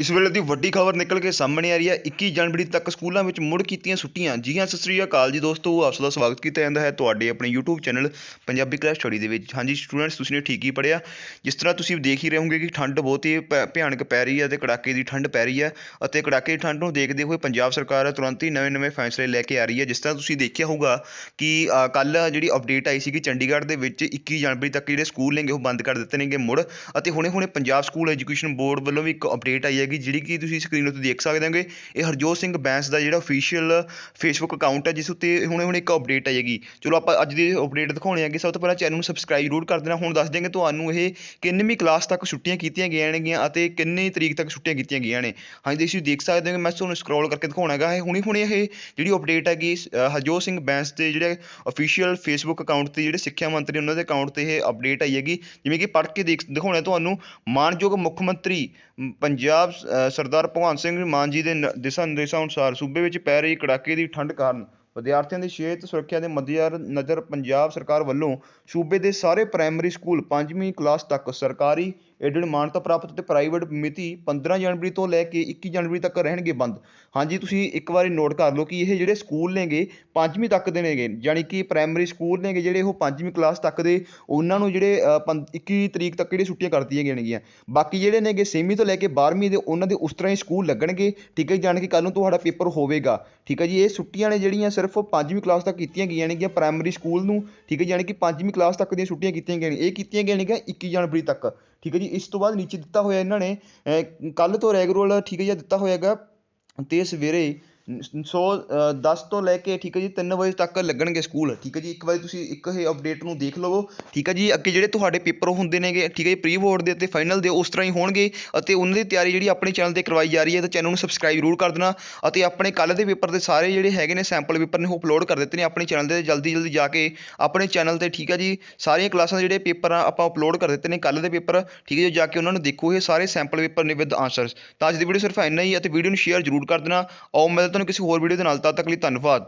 ਇਸ ਵੇਲੇ ਦੀ ਵੱਡੀ ਖਬਰ ਨਿਕਲ ਕੇ ਸਾਹਮਣੇ ਆ ਰਹੀ ਹੈ। 21 ਜਨਵਰੀ ਤੱਕ ਸਕੂਲਾਂ ਵਿੱਚ ਮੁੜ ਕੀਤੀਆਂ ਛੁੱਟੀਆਂ। ਜੀ ਹਾਂ, ਸਤਿ ਸ੍ਰੀ ਅਕਾਲ ਜੀ ਦੋਸਤੋ, ਆਪ ਸਭ ਦਾ ਸਵਾਗਤ ਕੀਤਾ ਜਾਂਦਾ ਹੈ ਤੁਹਾਡੇ ਆਪਣੇ YouTube channel Punjabi class study ਦੇ ਵਿੱਚ। ਹਾਂਜੀ ਸਟੂਡੈਂਟਸ ਤੁਸੀਂ ਨੇ ਠੀਕ ਹੀ ਪੜਿਆ ਜਿਸ ਤਰ੍ਹਾਂ ਤੁਸੀਂ ਦੇਖ ਹੀ ਰਹੇ ਹੋਗੇ ਕਿ ਠੰਡ ਬਹੁਤ ਹੀ ਭੈ- ਭਿਆਨਕ ਪੈ ਰਹੀ ਹੈ ਤੇ ਕੜਾਕੇ ਦੀ ਠੰਡ ਪੈ ਰਹੀ ਹੈ ਅਤੇ ਕੜਾਕੇ ਦੀ ਠੰਡ ਨੂੰ ਦੇਖਦੇ ਹੋਏ ਪੰਜਾਬ ਸਰਕਾਰ ਤੁਰੰਤ ਹੀ ਨਵੇਂ-ਨਵੇਂ ਫੈਸਲੇ ਲੈ ਕੇ ਆ ਰਹੀ ਹੈ। ਜਿਸ ਤਰ੍ਹਾਂ ਤੁਸੀਂ ਦੇਖਿਆ ਹੋਊਗਾ ਕਿ ਕੱਲ ਜਿਹੜੀ ਅਪਡੇਟ ਆਈ ਸੀ ਕਿ ਚੰਡੀਗੜ੍ਹ ਦੇ ਵਿੱਚ 21 ਜਨਵਰੀ ਤੱਕ ਜਿਹੜੇ ਸਕੂਲ ਨੇਗੇ ਉਹ ਬੰਦ ਕਰ ਦਿੱਤੇ ਨੇਗੇ ਮੁੜ ਅਤੇ ਹੁਣੇ-ਹੁਣੇ ਪੰਜਾਬ ਸਕੂਲ ਐਜੂਕੇਸ਼ਨ ਬੋਰਡ ਵੱਲੋਂ ਵੀ ਇੱਕ ਅਪਡੇਟ ਆਈ ਹੈ ਹੈਗੀ, ਜਿਹੜੀ ਕਿ ਤੁਸੀਂ ਸਕਰੀਨ ਉੱਤੇ ਦੇਖ ਸਕਦੇ ਹੋਗੇ, ਇਹ ਹਰਜੋਤ ਸਿੰਘ ਬੈਂਸ ਦਾ ਜਿਹੜਾ ਅਫੀਸ਼ੀਅਲ ਫੇਸਬੁੱਕ ਅਕਾਊਂਟ ਹੈ, ਜਿਸ ਉੱਤੇ ਹੁਣੇ-ਹੁਣੇ ਇੱਕ ਅਪਡੇਟ ਆਈ ਹੈਗੀ। ਚਲੋ ਆਪਾਂ ਅੱਜ ਦੀ ਅਪਡੇਟ ਦਿਖਾਉਣੇ ਹੈਗੇ, ਸਭ ਤੋਂ ਪਹਿਲਾਂ ਚੈਨਲ ਨੂੰ ਸਬਸਕ੍ਰਾਈਬ ਜ਼ਰੂਰ ਕਰ ਦੇਣਾ। ਹੁਣ ਦੱਸ ਦਿਆਂਗੇ ਤੁਹਾਨੂੰ ਇਹ ਕਿੰਨਵੀਂ ਕਲਾਸ ਤੱਕ ਛੁੱਟੀਆਂ ਕੀਤੀਆਂ ਗਈਆਂ ਨੇਗੀਆਂ ਅਤੇ ਕਿੰਨੀ ਤਰੀਕ ਤੱਕ ਛੁੱਟੀਆਂ ਕੀਤੀਆਂ ਗਈਆਂ ਨੇ। ਹਾਂਜੀ, ਤੁਸੀਂ ਦੇਖ ਸਕਦੇ ਹੋ ਕਿ ਮੈਂ ਤੁਹਾਨੂੰ ਸਕਰੋਲ ਕਰਕੇ ਦਿਖਾਉਣਾ ਹੈਗਾ। ਇਹ ਹੁਣੇ ਹੁਣੇ ਇਹ ਜਿਹੜੀ ਅਪਡੇਟ ਹੈਗੀ ਹਰਜੋਤ ਸਿੰਘ ਬੈਂਸ ਦੇ ਜਿਹੜੇ ਅਫੀਸ਼ੀਅਲ ਫੇਸਬੁੱਕ ਅਕਾਊਂਟ ਤੇ ਜਿਹੜੇ ਸਿੱਖਿਆ ਮੰਤਰੀ ਉਹਨਾਂ ਦੇ ਅਕਾਊਂਟ ਤੇ ਇਹ ਅਪਡੇਟ ਆਈ ਹੈਗੀ। ਜਿਵੇਂ ਕਿ ਪੜ੍ਹ ਕੇ ਦੇਖ ਦਿਖਾਉਣਾ ਤੁਹਾਨੂੰ, ਮਾਨਯੋਗ ਮੁੱਖ ਮੰਤਰੀ ਪੰਜਾਬ ਅ, ਸਰਦਾਰ ਭਗਵੰਤ ਸਿੰਘ ਮਾਨ ਜੀ ਦੇ ਨ- ਦਿਸ਼ਾ ਨਿਰਦੇਸ਼ਾਂ ਅਨੁਸਾਰ ਸੂਬੇ ਵਿੱਚ ਪੈ ਰਹੀ ਕੜਾਕੇ ਦੀ ਠੰਡ ਕਾਰਨ ਵਿਦਿਆਰਥੀਆਂ ਦੀ ਸਿਹਤ ਸੁਰੱਖਿਆ ਦੇ ਮੱਦੇਨਜ਼ਰ ਨਜ਼ਰ ਪੰਜਾਬ ਸਰਕਾਰ ਵੱਲੋਂ ਸੂਬੇ ਦੇ ਸਾਰੇ ਪ੍ਰਾਇਮਰੀ ਸਕੂਲ ਪੰਜਵੀਂ ਕਲਾਸ ਤੱਕ ਸਰਕਾਰੀ ਏਡਡ ਮਾਨਤਾ ਪ੍ਰਾਪਤ ਅਤੇ ਪ੍ਰਾਈਵੇਟ ਮਿਤੀ 15 ਜਨਵਰੀ ਤੋਂ ਲੈ ਕੇ 21 ਜਨਵਰੀ ਤੱਕ ਰਹਿਣਗੇ ਬੰਦ। ਹਾਂਜੀ ਤੁਸੀਂ ਇੱਕ ਵਾਰੀ ਨੋਟ ਕਰ ਲਓ ਕਿ ਇਹ ਜਿਹੜੇ ਸਕੂਲ ਨੇਗੇ ਪੰਜਵੀਂ ਤੱਕ ਦੇ ਨੇਗੇ ਯਾਨੀ ਕਿ ਪ੍ਰਾਇਮਰੀ ਸਕੂਲ ਨੇਗੇ ਜਿਹੜੇ ਉਹ ਪੰਜਵੀਂ ਕਲਾਸ ਤੱਕ ਦੇ ਉਹਨਾਂ ਨੂੰ ਜਿਹੜੇ ਪੰ- 21 ਤਰੀਕ ਤੱਕ ਜਿਹੜੀ ਛੁੱਟੀਆਂ ਕਰ ਦਿੱਤੀਆਂ ਗਈਆਂ ਬਾਕੀ ਜਿਹੜੇ ਨੇਗੇ ਛੇਵੀਂ ਤੋਂ ਲੈ ਕੇ 12ਵੀਂ ਦੇ ਉਹਨਾਂ ਦੇ ਉਸ ਤਰ੍ਹਾਂ ਹੀ ਸਕੂਲ ਲੱਗਣਗੇ। ਠੀਕ ਹੈ ਜੀ, ਜਾਣੀ ਕਿ ਕੱਲ ਨੂੰ ਤੁਹਾਡਾ ਪੇਪਰ ਹੋਵੇਗਾ। ਠੀਕ ਹੈ ਜੀ ਇਹ ਛੁੱਟੀਆਂ ਨੇ ਜਿਹੜੀਆਂ ਸਿਰਫ ਪੰਜਵੀਂ ਕਲਾਸ ਤੱਕ ਕੀਤੀਆਂ ਗਈਆਂ ਨੇਗੀਆਂ ਪ੍ਰਾਇਮਰੀ ਸਕੂਲ ਨੂੰ। ਠੀਕ ਹੈ ਜਾਣੀ ਕਿ ਪੰਜਵੀਂ ਕਲਾਸ ਤੱਕ ਦੀਆਂ ਛੁੱਟੀਆਂ ਕੀਤੀਆਂ ਗਈਆਂ ਨੇ। ਇਹ ਕੀਤੀਆਂ ਗਈਆਂ ਨੇਗੀਆਂ 21 ਜਨਵਰੀ ਤੱਕ। ਠੀਕ ਹੈ ਜੀ, ਇਸ ਤੋਂ ਬਾਅਦ ਨੀਚੇ ਦਿੱਤਾ ਹੋਇਆ ਇਹਨਾਂ ਨੇ ਕੱਲ੍ਹ ਤੋਂ ਰੈਗੂਲਰ ਠੀਕ ਹੈ ਜੀ, ਦਿੱਤਾ ਹੋਇਆ ਹੈਗਾ ਤੇ ਸਵੇਰੇ ਸੌ ਦਸ ਤੋਂ ਲੈ ਕੇ, ਠੀਕ ਹੈ ਜੀ, ਤਿੰਨ ਵਜੇ ਤੱਕ ਲੱਗਣਗੇ ਸਕੂਲ, ਠੀਕ ਹੈ ਜੀ, ਇੱਕ ਵਾਰੀ ਤੁਸੀਂ ਇੱਕ ਇਹ ਅਪਡੇਟ ਨੂੰ ਦੇਖ ਲਵੋ, ਠੀਕ ਹੈ ਜੀ, ਅੱਗੇ ਜਿਹੜੇ ਤੁਹਾਡੇ ਪੇਪਰ ਹੁੰਦੇ ਨੇਗੇ, ਠੀਕ ਹੈ ਜੀ ਪ੍ਰੀ ਬੋਰਡ ਦੇ ਅਤੇ ਫਾਈਨਲ ਦੇ, ਉਸ ਤਰ੍ਹਾਂ ਹੀ ਹੋਣਗੇ, ਅਤੇ ਉਹਨਾਂ ਦੀ ਤਿਆਰੀ ਜਿਹੜੀ ਆਪਣੇ ਚੈਨਲ ਤੇ ਕਰਵਾਈ ਜਾ ਰਹੀ ਹੈ, ਤਾਂ ਚੈਨਲ ਨੂੰ ਸਬਸਕ੍ਰਾਈਬ ਜ਼ਰੂਰ ਕਰ ਦੇਣਾ, ਅਤੇ ਆਪਣੇ ਕੱਲ ਦੇ ਪੇਪਰ ਦੇ ਸਾਰੇ ਜਿਹੜੇ ਹੈਗੇ ਨੇ ਸੈਂਪਲ ਪੇਪਰ ਨੇ, ਉਹ ਅਪਲੋਡ ਕਰ ਦਿੱਤੇ ਨੇ ਆਪਣੇ ਚੈਨਲ ਤੇ ਜਲਦੀ ਜਲਦੀ ਜਾ ਕੇ ਆਪਣੇ ਚੈਨਲ ਤੇ, ਠੀਕ ਹੈ ਜੀ, ਸਾਰੀਆਂ ਕਲਾਸਾਂ ਦੇ ਜਿਹੜੇ ਪੇਪਰ ਆ, ਆਪਾਂ ਅਪਲੋਡ ਕਰ ਦਿੱਤੇ ਨੇ ਕੱਲ ਦੇ ਪੇਪਰ ਠੀਕ ਹੈ ਜੀ, ਜਾ ਕੇ ਉਹਨਾਂ ਨੂੰ ਦੇਖੋ, ਇਹ ਸਾਰੇ ਸੈਂਪਲ ਪੇਪਰ ਨੇ ਵਿਦ ਆਨਸਰਸ ਤਾਂ ਅੱਜ ਦੀ ਵੀਡੀਓ ਸਿਰਫ ਇੰਨਾ ਹੀ ਅਤੇ ਵੀਡੀਓ ਨੂੰ ਸ਼ੇਅਰ ਜ਼ਰੂਰ ਕਰ ਦੇਣਾ, ਆਓ ਮਿਲਦੇ ਤੁਹਾਨੂੰ ਕਿਸੇ ਹੋਰ ਵੀਡੀਓ ਦੇ ਨਾਲ ਤਦ ਤੱਕ ਲਈ ਧੰਨਵਾਦ।